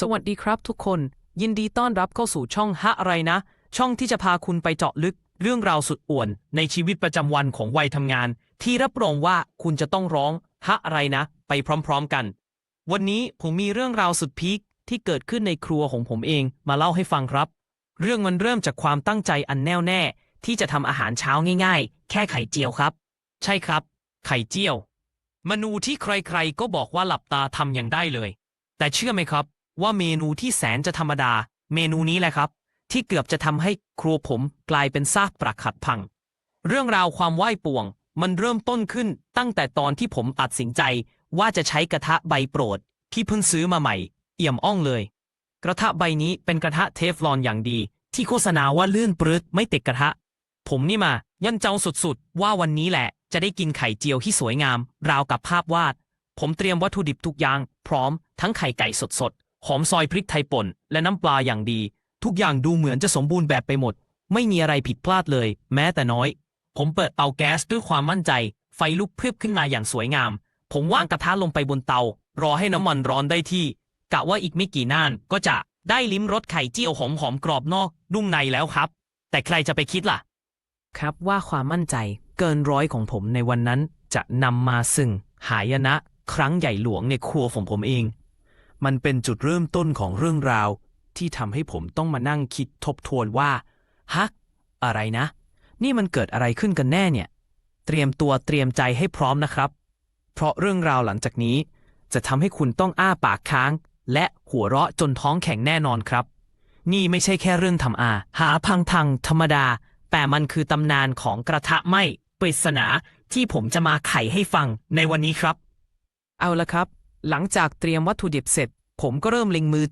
สวัสดีครับทุกคน ยินดีต้อนรับเข้าสู่ช่องฮะอะไรนะ ช่องที่จะพาคุณไปเจาะลึก เรื่องราวสุดอ่วน ในชีวิตประจำวันของวัยทำงาน ที่รับรองว่าคุณจะต้องร้องฮะอะไรนะ ไปพร้อมๆกัน วันนี้ผมมีเรื่องราวสุดพีคที่เกิดขึ้นในครัวของผมเองมาเล่าให้ฟังครับ เรื่องมันเริ่มจากความตั้งใจอันแน่วแน่ ที่จะทำอาหารเช้าง่าย ๆ แค่ไข่เจียวครับ ใช่ครับ ไข่เจียว เมนูที่ใครๆก็บอกว่าหลับตาทำอย่างได้เลย แต่เชื่อไหมครับ ว่าเมนูที่แสนจะธรรมดา เมนูนี้แหละครับ ที่เกือบจะทำให้ครัวผมกลายเป็นซากปรักหักพัง เรื่องราวความไหว้ป่วง มันเริ่มต้นขึ้นตั้งแต่ตอนที่ผมตัดสินใจว่าจะใช้กระทะใบโปรด ที่เพิ่งซื้อมาใหม่ เอี่ยมอ่องเลย กระทะใบนี้เป็นกระทะเทฟลอนอย่างดี ที่โฆษณาว่าลื่นปรึดไม่ติดกระทะ ผมนี่มา ยันเจ้าสุดๆ ว่าวันนี้แหละ จะได้กินไข่เจียวที่สวยงาม ราวกับภาพวาด ผมเตรียมวัตถุดิบทุกอย่าง พร้อมทั้งไข่ไก่สด หอมซอยพริกไทยป่นและน้ำปลาอย่างดี ทุกอย่างดูเหมือนจะสมบูรณ์แบบไปหมด ไม่มีอะไรผิดพลาดเลย แม้แต่น้อย ผมเปิดเตาแก๊สด้วยความมั่นใจ ไฟลุกพรึบขึ้นมาอย่างสวยงาม ผมวางกระทะลงไปบนเตา รอให้น้ำมันร้อนได้ที่ กะว่าอีกไม่กี่นานก็จะได้ลิ้มรสไข่เจียวหอมหอมกรอบนอกนุ่มในแล้วครับ แต่ใครจะไปคิดล่ะ ครับว่าความมั่นใจเกินร้อยของผมในวันนั้นจะนำมาซึ่งหายนะ ครั้งใหญ่หลวงในครัวของผมเอง มันเป็นจุดเริ่มต้นของเรื่องราว ที่ทำให้ผมต้องมานั่งคิดทบทวนว่าฮักอะไรนะ นี่มันเกิดอะไรขึ้นกันแน่เนี่ย เตรียมตัวเตรียมใจให้พร้อมนะครับ เพราะเรื่องราวหลังจากนี้ จะทำให้คุณต้องอ้าปากค้าง และหัวเราะจนท้องแข็งแน่นอนครับ นี่ไม่ใช่แค่เรื่องทำอา หาพังทังธรรมดา แต่มันคือตำนานของกระทะไหมปริศนาที่ผมจะมาไขให้ฟังในวันนี้ครับ เอาละครับ หลังจากเตรียมวัตถุดิบเสร็จ ผมก็เริ่มเล็งมือ